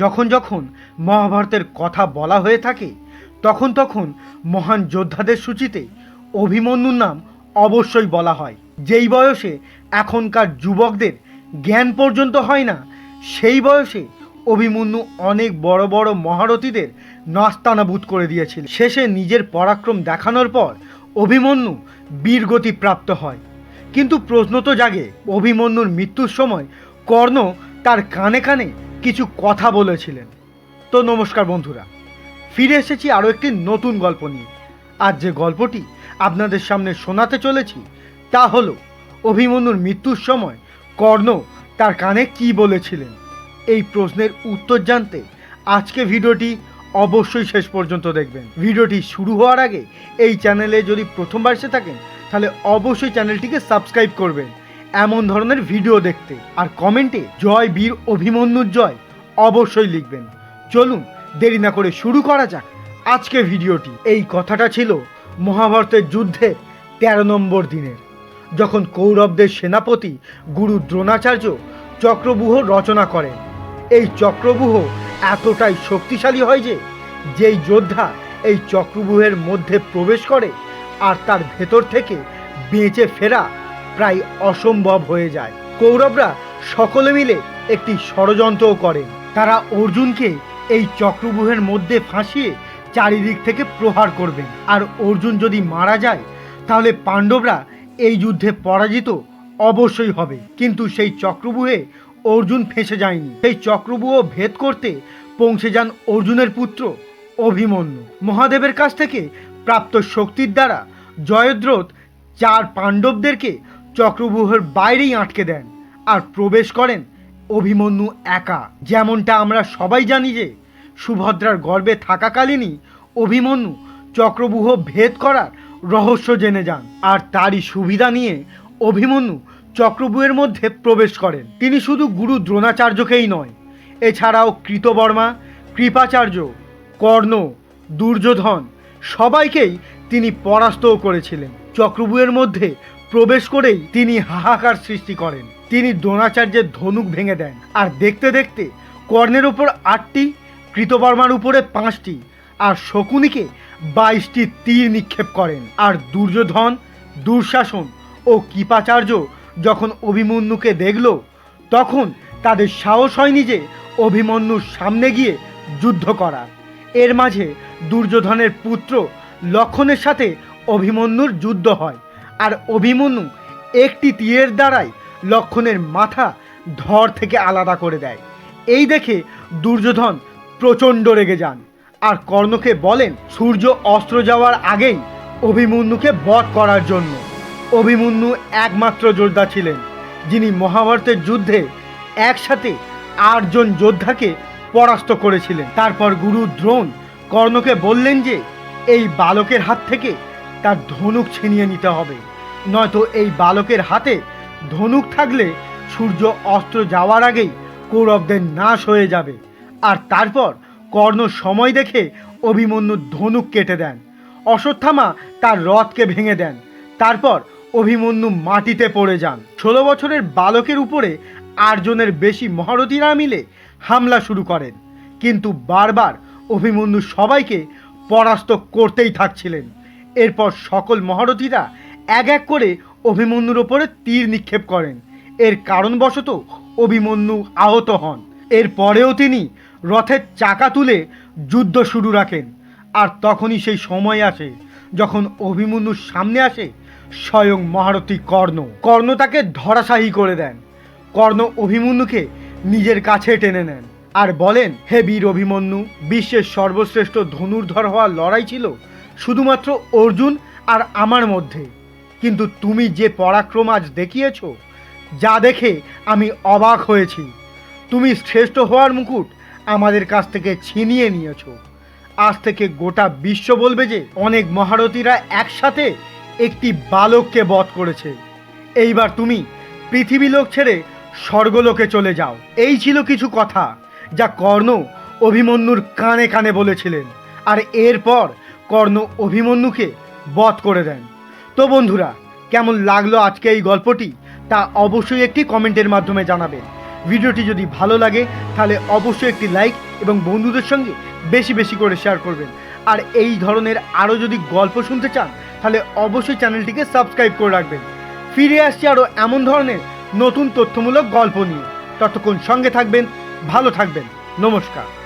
যখন যখন মহাভারতের কথা বলা হয়ে থাকে, তখন তখন মহান যোদ্ধাদের সূচিতে অভিমন্যুর নাম অবশ্যই বলা হয়। যেই বয়সে এখনকার যুবকদের জ্ঞান পর্যন্ত হয় না, সেই বয়সে অভিমন্যু অনেক বড় বড় মহারথীদের নাস্তানাবুদ করে দিয়েছিল। শেষে নিজের পরাক্রম দেখানোর পর অভিমন্যু বীরগতি প্রাপ্ত হয়। কিন্তু প্রশ্ন তো জাগে, অভিমন্যুর মৃত্যুর সময় কর্ণ তার কানে কানে কিছু কথা বলেছিলেন। তো নমস্কার বন্ধুরা, ফিরে এসেছি আরও একটি নতুন গল্প নিয়ে। আর যে গল্পটি আপনাদের সামনে শোনাতে চলেছি, তা হলো অভিমন্যুর মৃত্যুর সময় কর্ণ তার কানে কি বলেছিলেন। এই প্রশ্নের উত্তর জানতে আজকে ভিডিওটি অবশ্যই শেষ পর্যন্ত দেখবেন। ভিডিওটি শুরু হওয়ার আগে এই চ্যানেলে যদি প্রথমবার এসে থাকেন, তাহলে অবশ্যই চ্যানেলটিকে সাবস্ক্রাইব করবেন। এমন ধরনের ভিডিও দেখতে। আর কমেন্টে জয় বীর অভিমন্যুর জয় অবশ্যই লিখবেন। চলুন, দেরি না করে শুরু করা যাক আজকে ভিডিওটি। এই কথাটা ছিল মহাভারতের যুদ্ধে তেরো নম্বর দিনের। যখন কৌরবদের সেনাপতি গুরু দ্রোণাচার্য চক্রবুহ রচনা করেন, এই চক্রবুহ এতটাই শক্তিশালী হয় যে, যেই যোদ্ধা এই চক্রবুহের মধ্যে প্রবেশ করে আর তার ভেতর থেকে বেঁচে ফেরা প্রায় অসম্ভব হয়ে যায়। কৌরবরা সকলে মিলে একটি ষড়যন্ত্রও করেন তারা অর্জুনকে এই চক্রবুহের মধ্যে ফাঁসিয়ে চারিদিক থেকে প্রহার করবেন আর অর্জুন যদি মারা যায়, তাহলে পাণ্ডবরা এই যুদ্ধে পরাজিত অবশ্যই হবে। কিন্তু সেই চক্রবুহে অর্জুন ফেঁসে যায়নি। সেই চক্রবুহ ভেদ করতে পৌঁছে যান অর্জুনের পুত্র অভিমন্যু। মহাদেবের কাছ থেকে প্রাপ্ত শক্তির দ্বারা জয়দ্রথ চার পাণ্ডবদেরকে চক্রবুহের বাইরেই আটকে দেন আর প্রবেশ করেন অভিমন্যু একা। যেমনটা আমরা সবাই জানি যে সুভদ্রার গর্ভে থাকাকালীনই অভিমন্যু চক্রবুহ ভেদ করার রহস্য জেনে যান। আর তারই সুবিধা নিয়ে অভিমন্যু চক্রবুহের মধ্যে প্রবেশ করেন। তিনি শুধু গুরু দ্রোণাচার্যকেই নয়, এছাড়াও কৃতবর্মা, কৃপাচার্য, কর্ণ, দুর্যোধন সবাইকেই তিনি পরাস্তও করেছিলেন। চক্রবুহের মধ্যে প্রবেশ করেই তিনি হাহাকার সৃষ্টি করেন। তিনি দ্রোণাচার্যের ধনুক ভেঙে দেন। আর দেখতে দেখতে কর্ণের উপর আটটি, কৃতবর্মার উপরে পাঁচটি, আর শকুনিকে বাইশটি তীর নিক্ষেপ করেন। আর দুর্যোধন, দুঃশাসন ও কৃপাচার্য যখন অভিমন্যুকে দেখল, তখন তাদের সাহস হয়নি যে অভিমন্যুর সামনে গিয়ে যুদ্ধ করার। এর মাঝে দুর্যোধনের পুত্র লক্ষণের সাথে অভিমন্যুর যুদ্ধ হয়। আর অভিমন্যু একটি তীরের দ্বারাই লক্ষণের মাথা ধর থেকে আলাদা করে দেয়। এই দেখে দুর্যোধন প্রচণ্ড রেগে যান আর কর্ণকে বলেন, সূর্য অস্ত্র যাওয়ার আগেই অভিমন্যুকে বধ করার জন্য। অভিমন্যু একমাত্র যোদ্ধা ছিলেন, যিনি মহাভারতের যুদ্ধে একসাথে আটজন যোদ্ধাকে পরাস্ত করেছিলেন। তারপর গুরু দ্রোণ কর্ণকে বললেন যে, এই বালকের হাত থেকে তার ধনুক ছিনিয়ে নিতে হবে। নয়তো এই বালকের হাতে ধনুক থাকলে সূর্য অস্ত্র যাওয়ার আগেই কৌরবদের নাশ হয়ে যাবে। আর তারপর কর্ণ সময় দেখে অভিমন্যুর ধনুক কেটে দেন। অশ্বত্থামা তার রথকে ভেঙে দেন। তারপর অভিমন্যু মাটিতে পড়ে যান। ষোলো বছরের বালকের উপরে আটজনের বেশি মহারথীরা মিলে হামলা শুরু করেন। কিন্তু বারবার অভিমন্যু সবাইকে পরাস্ত করতেই থাকছিলেন। এরপর সকল মহারথীরা এক এক করে অভিমন্যুর ওপরে তীর নিক্ষেপ করেন। এর কারণবশত অভিমন্যু আহত হন। এর পরেও তিনি রথের চাকা তুলে যুদ্ধ শুরু রাখেন। আর তখনই সেই সময় আসে যখন অভিমন্যুর সামনে আসে স্বয়ং মহারথী কর্ণ। কর্ণ তাকে ধরাশাহী করে দেন। কর্ণ অভিমন্যুকে নিজের কাছে টেনে নেন আর বলেন, হে বীর অভিমন্যু, বিশ্বের সর্বশ্রেষ্ঠ ধনুর্ধর হওয়ার লড়াই ছিল শুধুমাত্র অর্জুন আর আমার মধ্যে। কিন্তু তুমি যে পরাক্রম আজ দেখিয়েছ, যা দেখে আমি অবাক হয়েছি। তুমি শ্রেষ্ঠ হওয়ার মুকুট আমাদের কাছ থেকে ছিনিয়ে নিয়েছো। আজ থেকে গোটা বিশ্ব বলবে যে অনেক মহারথীরা একসাথে একটি বালককে বধ করেছে। এইবার তুমি পৃথিবী লোক ছেড়ে স্বর্গলোকে চলে যাও। এই ছিল কিছু কথা যা কর্ণ অভিমন্যুর কানে কানে বলেছিলেন। আর এরপর কর্ণ অভিমন্যুকে বধ করে দেন। তো বন্ধুরা, কেমন লাগল আজকে এই গল্পটি? তা অবশ্যই একটি কমেন্টের মাধ্যমে জানাবেন। ভিডিওটি যদি ভালো লাগে, তাহলে অবশ্যই একটি লাইক এবং বন্ধুদের সঙ্গে বেশি বেশি করে শেয়ার করবেন। আর এই ধরনের আরও যদি গল্প শুনতে চান, তাহলে অবশ্যই চ্যানেলটিকে সাবস্ক্রাইব করে রাখবেন। ফিরে আসছি আরও এমন ধরনের নতুন তথ্যমূলক গল্প নিয়ে। ততক্ষণ সঙ্গে থাকবেন, ভালো থাকবেন। নমস্কার।